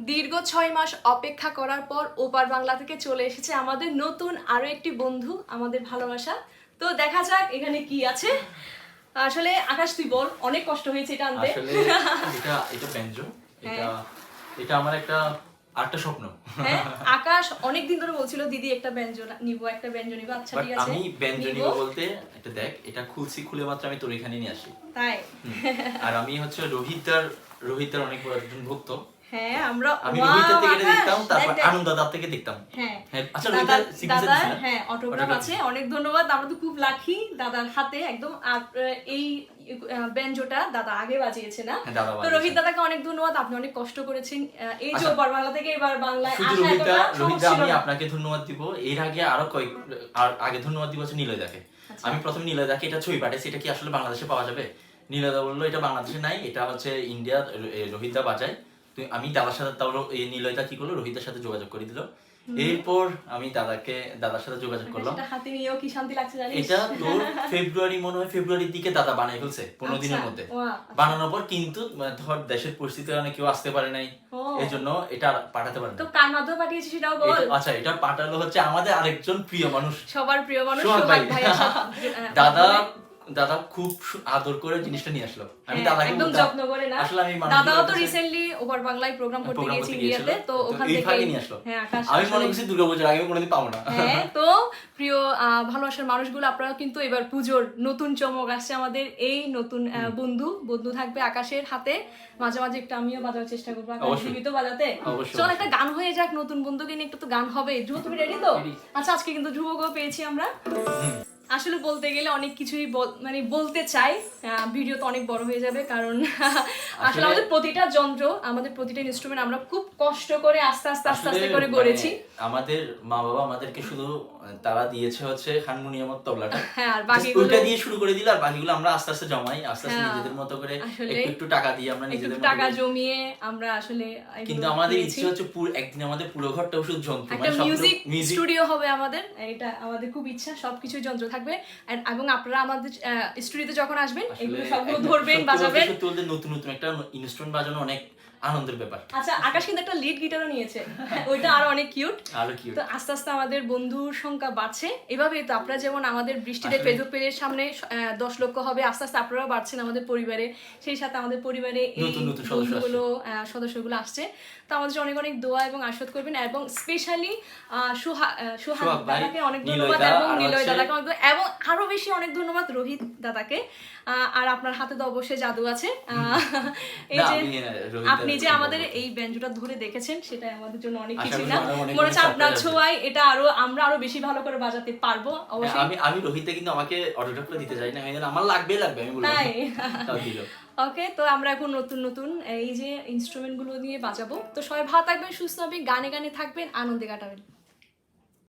দীর্ঘ ছয় মাস অপেক্ষা করার পর ওপার বাংলা থেকে চলে এসেছে আমাদের নতুন আরও একটি বন্ধু আমাদের ভালোবাসা। তো দেখা যাক এখানে কি আছে। আসলে আকাশ তুই বল অনেক কষ্ট হয়েছে এটা আনতে। আসলে এটা এটা ব্যঞ্জন। এটা এটা আমার একটা আরেকটা স্বপ্ন। হ্যাঁ আকাশ অনেক দিন ধরে বলছিল দিদি একটা ব্যঞ্জন নিবো একটা ব্যঞ্জন নিবো। আচ্ছা ঠিক আছে আমি ব্যঞ্জন নিবো। বলতে এটা দেখ এটা খুলছি খুলে মাত্র আমি তোর এখানে নিয়ে আসি। তাই? আর আমি হচ্ছে রোহিতদার রোহিতদার অনেক বড় একজন ভক্ত। হ্যাঁ আমরা আমি Wow, থেকে এটা দেখতাম তারপর দেখ, দেখ। আনন্দ দাদার থেকে দেখতাম। হ্যাঁ হ্যাঁ, আচ্ছা দাদা? হ্যাঁ অটোগ্রাফ আছে অনেক ধন্যবাদ আমরা তো খুব লাকি দাদার হাতে একদম এই বেঞ্জোটা দাদা আগে বাজিয়েছে না? তো রোহিত দাদাকে অনেক ধন্যবাদ আপনি অনেক কষ্ট করেছেন। এই যে আচ্ছা। ওপার বাংলা থেকে এবার বাংলায় আসা আমি আপনাকে ধন্যবাদ দিব। এর আগে আরও কয়েক আর আগে ধন্যবাদ দিব হচ্ছে নিলয়দাকে। আচ্ছা। আমি প্রথমে নিলয়দাকে এটা ছবি পাঠাইছি এটা কি আসলে বাংলাদেশে পাওয়া যাবে? নিলয়দা বলল এটা বাংলাদেশে নাই এটা হচ্ছে ইন্ডিয়া রোহিতদা বাজায়। আমি দাদার সাথে তাও এই নিলয়দা কি করল? রোহিতের সাথে যোগাযোগ করে দিল। এরপর আমি দাদাকে দাদার সাথে যোগাযোগ করলাম। হাতে নিয়েও কি শান্তি লাগছে জানিস? এটা তোর ফেব্রুয়ারি মনে হয় ফেব্রুয়ারির দিকে দাদা বানাই ফেলছে পনেরো আচ্ছা, দিনের মধ্যে। বানানোর পর কিন্তু ধর দেশের পরিস্থিতির কারণে কেউ আসতে পারে নাই। এই জন্য এটা পাঠাতে পারে তো কার মাধ্যমে পাঠিয়েছি সেটাও বল। আচ্ছা এটা পাঠালো হচ্ছে আমাদের আরেকজন প্রিয় মানুষ। সবার প্রিয় মানুষ আহ, দাদা। দাদা খুব আদর করে জিনিসটা নিয়ে আসলো। আমি হ্যাঁ, দাদাকে একদম যত্ন করে না। আসলে আমি দাদাও তো রিসেন্টলি ওভার বাংলায় প্রোগ্রাম করতে program গিয়েছে ইন্ডিয়াতে তো ওখান থেকে নিয়ে আসলো। হ্যাঁ আকাশ আমি মনে আসলে- করছি দুর্গাপূজার আগে কোনোদিন পাবো না। হ্যাঁ তো প্রিয় ভালোবাসার মানুষগুলো আপনারা কিন্তু এবার পুজোর নতুন চমক আসছে আমাদের এই নতুন বন্ধু। বন্ধু থাকবে আকাশের হাতে। মাঝে মাঝে একটু আমিও বাজার চেষ্টা করব আকাশ। দিবি তো বাজাতে। চল একটা গান হয়ে যাক নতুন বন্ধুকে নিয়ে একটু তো গান হবে। ধ্রুব তুমি রেডি তো? আচ্ছা আজকে কিন্তু ধ্রুবকেও পেয়েছি আমরা। আসলে বলতে গেলে অনেক কিছুই মানে বলতে চাই ভিডিও তো অনেক বড় হয়ে যাবে কারণ আসলে আমাদের প্রতিটা যন্ত্র আমাদের প্রতিটা ইনস্ট্রুমেন্ট আমরা খুব কষ্ট করে আস্তে আস্তে আস্তে আস্তে করে মানে গড়েছি আমাদের মা বাবা আমাদেরকে শুধু তারা দিয়েছে হচ্ছে হারমোনিয়াম আর তবলাটা। হ্যাঁ আর বাকিগুলো ওইটা দিয়ে শুরু করে দিল আর বাকিগুলো আমরা আস্তে আস্তে জমাই আস্তে আস্তে হ্যাঁ, নিজেদের মতো করে একটু একটু টাকা দিয়ে আমরা নিজেদের মতো টাকা জমিয়ে আমরা আসলে কিন্তু আমাদের ইচ্ছে হচ্ছে পুরো একদিন আমাদের পুরো ঘরটা শুধু যন্ত্র মানে মিউজিক মিউজিক স্টুডিও হবে আমাদের এটা আমাদের খুব ইচ্ছা সবকিছু যন্ত্র থাকবে। এবং আপনারা আমাদের স্টুডিওতে যখন আসবেন এগুলো সবগুলো ধরবেন বাজাবেন। নতুন নতুন একটা ইনস্ট্রুমেন্ট বাজানো অনেক আনন্দের ব্যাপার। আচ্ছা আকাশ কিন্তু একটা লিড গিটারও নিয়েছে। ওইটা আরও অনেক কিউট আরও কি তো আস্তে আস্তে আমাদের বন্ধুর সংখ্যা বাড়ছে। এভাবেই তো আপনারা যেমন আমাদের বৃষ্টিতে ফেসবুক পেজের সামনে দশ লক্ষ হবে আস্তে আস্তে আপনারাও বাড়ছেন আমাদের পরিবারে। সেই সাথে আমাদের পরিবারে এই নতুন। বন্ধুগুলো সদস্যগুলো আসছে। তো আমাদের জন্য অনেক অনেক দোয়া এবং আশীর্বাদ করবেন। এবং স্পেশালি সোহাগ ভাই, দাদাকে অনেক ধন্যবাদ এবং নিলয় দাদাকে অনেক। এবং আরও বেশি অনেক ধন্যবাদ রোহিত দাদাকে। আর আপনার হাতে তো অবশ্যই জাদু আছে। এই যে আপনি দাদাকে আমাদের এই ব্যঞ্জটা ধরে দেখেছেন সেটাই আমাদের জন্য অনেক কিছু না। মনে হচ্ছে আপনার ছোঁয়ায় এটা আরও আমরা আরও বেশি ভালো করে বাজাতে পারব হ্যাঁ, অবশ্যই। আমি আমি রোহিতে কিন্তু আমাকে অটোগ্রাফ করে দিতে চাই না। আমি আমার লাগবে লাগবে। আমি বলব তাই? ওকে তো আমরা এখন নতুন নতুন এই যে ইনস্ট্রুমেন্টগুলো নিয়ে বাজাবো। তো সবাই ভালো থাকবেন সুস্থ হবে গানে গানে থাকবেন আনন্দে কাটাবেন।